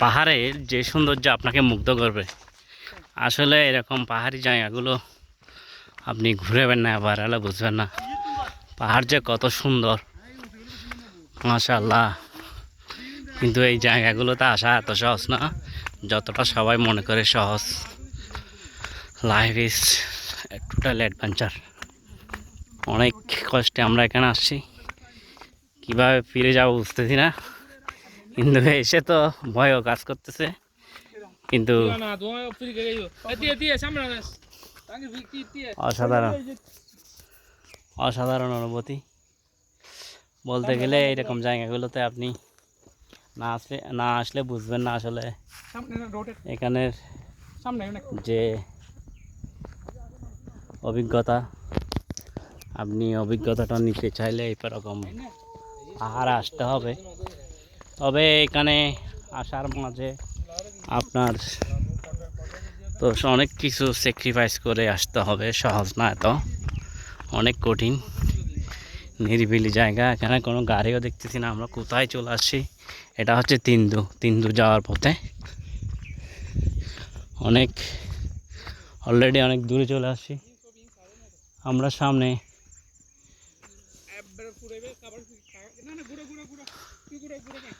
পাহাড়ের যে সৌন্দর্য আপনাকে মুগ্ধ করবে। আসলে এরকম পাহাড়ি জায়গাগুলো আপনি ঘুরেবেন না, আবার এলে বুঝবেন না। পাহাড় যে কত সুন্দর মাশাল্লাহ কিন্তু এই জায়গাগুলোতে আসা এত সহজ না, যতটা সবাই মনে করে সহজ। লাইফ ইজ টোটাল অ্যাডভেঞ্চার অনেক কষ্টে আমরা এখানে আসছি। কীভাবে ফিরে যাব বুঝতেছি না। কিন্তু এসে তো ভয়ও কাজ করতেছে। কিন্তু অসাধারণ। অসাধারণ অনুভূতি। বলতে গেলে এরকম জায়গাগুলোতে আপনি না আসলে না আসলে বুঝবেন না আসলে। এখানের যে অভিজ্ঞতা, আপনি অভিজ্ঞতাটা নিতে চাইলে এরকম পাহাড়ে আসতে হবে। তবে এখানে আসার মাঝে আপনার তো অনেক কিছু স্যাক্রিফাইস করে আসতে হবে, সহজ না এত। অনেক কঠিন, নিরিবিলি জায়গা। এখানে কোনো গাড়িও দেখতেছি না, আমরা কোথায় চলে আসছি? এটা হচ্ছে তিন্দু তিন্দু যাওয়ার পথে। অনেক অলরেডি অনেক দূরে চলে আসছি। আমরা সামনে ঘুরে ঘুরে ঘুরে ঘুরে। ঘুরে